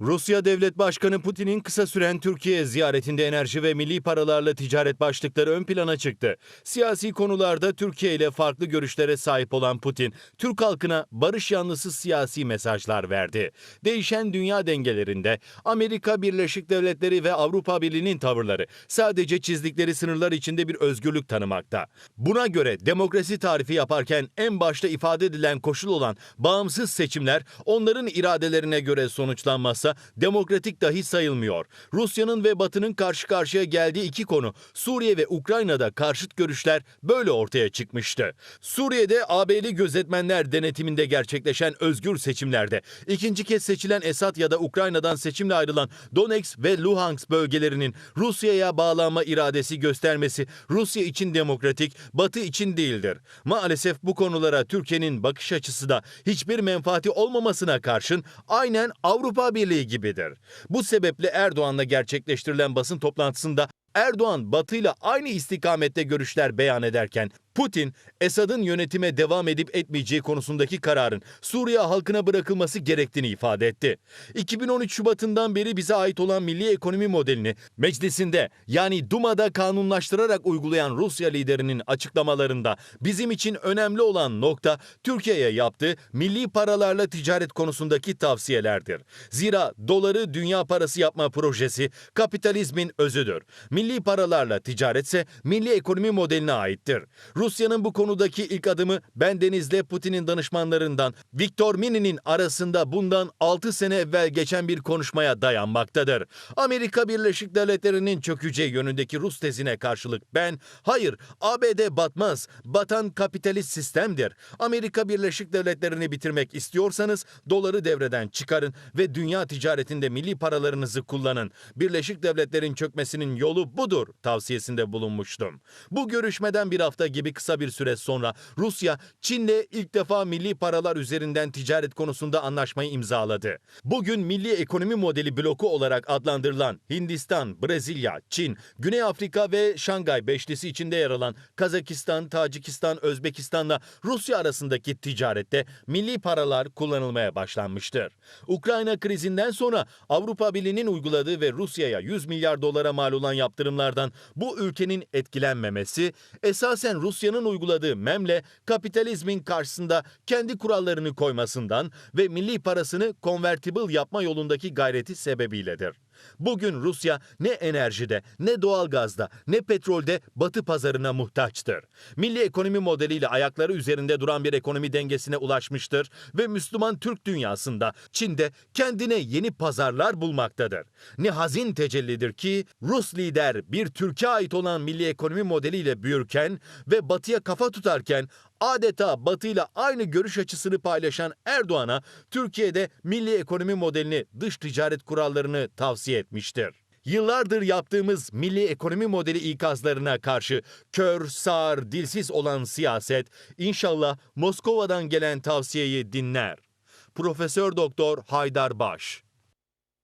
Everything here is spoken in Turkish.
Rusya Devlet Başkanı Putin'in kısa süren Türkiye ziyaretinde enerji ve milli paralarla ticaret başlıkları ön plana çıktı. Siyasi konularda Türkiye ile farklı görüşlere sahip olan Putin, Türk halkına barış yanlısı siyasi mesajlar verdi. Değişen dünya dengelerinde Amerika Birleşik Devletleri ve Avrupa Birliği'nin tavırları sadece çizdikleri sınırlar içinde bir özgürlük tanımakta. Buna göre demokrasi tarifi yaparken en başta ifade edilen koşul olan bağımsız seçimler onların iradelerine göre sonuçlanmazsa demokratik dahi sayılmıyor. Rusya'nın ve Batı'nın karşı karşıya geldiği iki konu Suriye ve Ukrayna'da karşıt görüşler böyle ortaya çıkmıştı. Suriye'de AB'li gözetmenler denetiminde gerçekleşen özgür seçimlerde ikinci kez seçilen Esad ya da Ukrayna'dan seçimle ayrılan Donetsk ve Luhansk bölgelerinin Rusya'ya bağlanma iradesi göstermesi Rusya için demokratik, Batı için değildir. Maalesef bu konulara Türkiye'nin bakış açısı da hiçbir menfaati olmamasına karşın aynen Avrupa Birliği gibidir. Bu sebeple Erdoğan'la gerçekleştirilen basın toplantısında Erdoğan Batı ile aynı istikamette görüşler beyan ederken Putin, Esad'ın yönetime devam edip etmeyeceği konusundaki kararın Suriye halkına bırakılması gerektiğini ifade etti. 2013 Şubat'ından beri bize ait olan milli ekonomi modelini meclisinde yani Duma'da kanunlaştırarak uygulayan Rusya liderinin açıklamalarında bizim için önemli olan nokta Türkiye'ye yaptığı milli paralarla ticaret konusundaki tavsiyelerdir. Zira doları dünya parası yapma projesi kapitalizmin özüdür. Milli paralarla ticaretse milli ekonomi modeline aittir. Rusya'nın bu konudaki ilk adımı Ben Deniz'le Putin'in danışmanlarından Viktor Mini'nin arasında bundan 6 sene evvel geçen bir konuşmaya dayanmaktadır. Amerika Birleşik Devletleri'nin çökeceği yönündeki Rus tezine karşılık ben, hayır ABD batmaz, batan kapitalist sistemdir. Amerika Birleşik Devletleri'ni bitirmek istiyorsanız doları devreden çıkarın ve dünya ticaretinde milli paralarınızı kullanın. Birleşik Devletler'in çökmesinin yolu budur tavsiyesinde bulunmuştum. Bu görüşmeden bir hafta gibi kısa bir süre sonra Rusya, Çin'le ilk defa milli paralar üzerinden ticaret konusunda anlaşmayı imzaladı. Bugün milli ekonomi modeli bloku olarak adlandırılan Hindistan, Brezilya, Çin, Güney Afrika ve Şangay Beşlisi içinde yer alan Kazakistan, Tacikistan, Özbekistan'la Rusya arasındaki ticarette milli paralar kullanılmaya başlanmıştır. Ukrayna krizinden sonra Avrupa Birliği'nin uyguladığı ve Rusya'ya 100 milyar dolara mal olan yaptırımlardan bu ülkenin etkilenmemesi esasen Rusya'nın uyguladığı memle kapitalizmin karşısında kendi kurallarını koymasından ve milli parasını convertible yapma yolundaki gayreti sebebiyledir. Bugün Rusya ne enerjide, ne doğalgazda, ne petrolde batı pazarına muhtaçtır. Milli ekonomi modeliyle ayakları üzerinde duran bir ekonomi dengesine ulaşmıştır ve Müslüman Türk dünyasında Çin'de kendine yeni pazarlar bulmaktadır. Ne hazin tecellidir ki Rus lider bir Türkiye ait olan milli ekonomi modeliyle büyürken ve batıya kafa tutarken adeta batıyla aynı görüş açısını paylaşan Erdoğan'a Türkiye'de milli ekonomi modelini dış ticaret kurallarını tavsiye etmiştir. Yıllardır yaptığımız milli ekonomi modeli ikazlarına karşı kör, sağır, dilsiz olan siyaset inşallah Moskova'dan gelen tavsiyeyi dinler. Profesör Doktor Haydar Baş